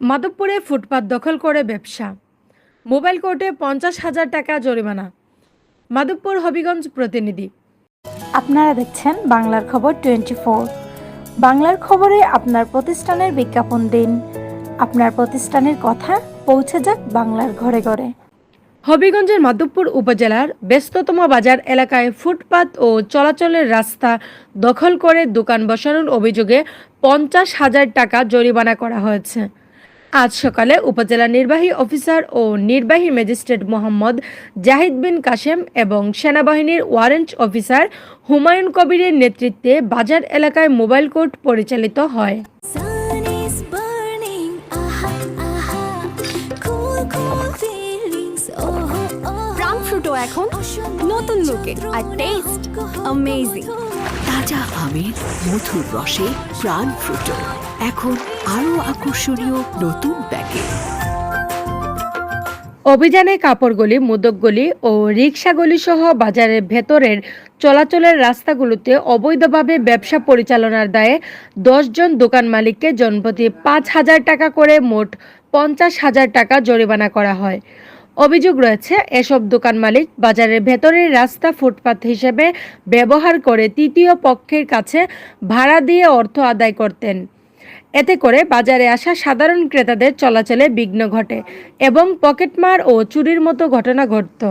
মাধবপুরে ফুটপাত দখল করে ব্যবসা। মোবাইল কোর্টে পঞ্চাশ হাজার টাকা জরিমানা। মাধবপুর হবিগঞ্জ প্রতিনিধি। আপনারা দেখছেন বাংলার খবর টোয়েন্টি ফোর। বাংলার খবরে আপনার প্রতিষ্ঠানের বিজ্ঞাপন দিন। আপনার প্রতিষ্ঠানের কথা পৌঁছে যাক বাংলার ঘরে ঘরে। হবিগঞ্জের মাধবপুর উপজেলার ব্যস্ততম বাজার এলাকায় ফুটপাত ও চলাচলের রাস্তা দখল করে দোকান বসানোর অভিযোগে পঞ্চাশ হাজার টাকা জরিমানা করা হয়েছে। আজ সকালে উপজেলা নির্বাহী অফিসার ও নির্বাহী ম্যাজিস্ট্রেট মোহাম্মদ জাহিদ বিন কাশেম এবং সেনাবাহিনীর ওয়ারেন্ট অফিসার হুমায়ুন কবিরের নেতৃত্বে বাজার এলাকায় মোবাইল কোর্ট পরিচালিত হয় oh, oh. ফ্রুটো এখন নতুন লুকে আর টেস্ট অ্যামেজিং তাজা আমের, মধুর রসে প্রাণ ফ্রুটো এখন আরও আকর্ষণীয় নতুন প্যাকেট। অভিযানে কাপড়গলি মুদকগলি ও রিক্সাগলি সহ বাজারের ভেতরের চলাচলের রাস্তাগুলোতে অবৈধভাবে ব্যবসা পরিচালনার দায়ে দশজন দোকান মালিককে জনপ্রতি পাঁচ হাজার টাকা করে মোট পঞ্চাশ হাজার টাকা জরিমানা করা হয়। অভিযোগ রয়েছে, এসব দোকান মালিক বাজারের ভেতরের রাস্তা ফুটপাত হিসেবে ব্যবহার করে তৃতীয় পক্ষের কাছে ভাড়া দিয়ে অর্থ আদায় করতেন। এতে করে বাজারে আসা সাধারণ ক্রেতাদের চলাচলে বিঘ্ন ঘটে এবং পকেটমার ও চুরির মতো ঘটনা ঘটত।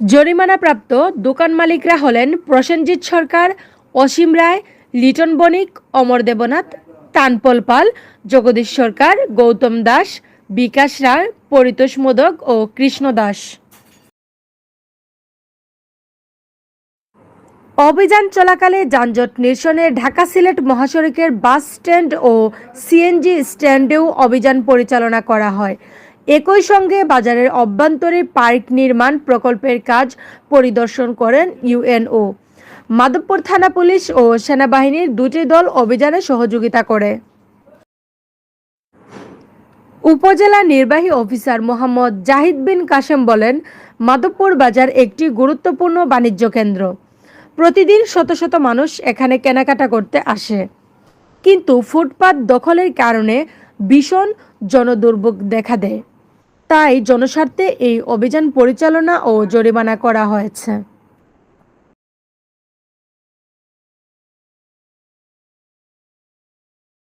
জরিমানাপ্রাপ্ত দোকান মালিকরা হলেন প্রসেনজিৎ সরকার, অসীম রায়, লিটন বণিক, অমর দেবনাথ, তানপল পাল, জগদীশ সরকার, গৌতম দাস বিকাশ রায়, পরিতোষ মোদক ও কৃষ্ণ দাস। অভিযান চলাকালে যানজট নিরসনে ঢাকা সিলেট মহাসড়কের বাস স্ট্যান্ড ও সিএনজি স্ট্যান্ডেও অভিযান পরিচালনা করা হয়। একই সঙ্গে বাজারের অভ্যন্তরে পার্ক নির্মাণ প্রকল্পের কাজ পরিদর্শন করেন ইউএনও মাধবপুর থানা পুলিশ ও সেনাবাহিনীর দুটি দল অভিযানে সহযোগিতা করে। উপজেলা নির্বাহী অফিসার মোহাম্মদ জাহিদ বিন কাশেম বলেন, মাধবপুর বাজার একটি গুরুত্বপূর্ণ বাণিজ্য কেন্দ্র। প্রতিদিন শত শত মানুষ এখানে কেনাকাটা করতে আসে। কিন্তু ফুটপাত দখলের কারণে ভীষণ জনদুর্ভোগ দেখা দেয়। তাই জনস্বার্থে এই অভিযান পরিচালনা ও জরিমানা করা হয়েছে।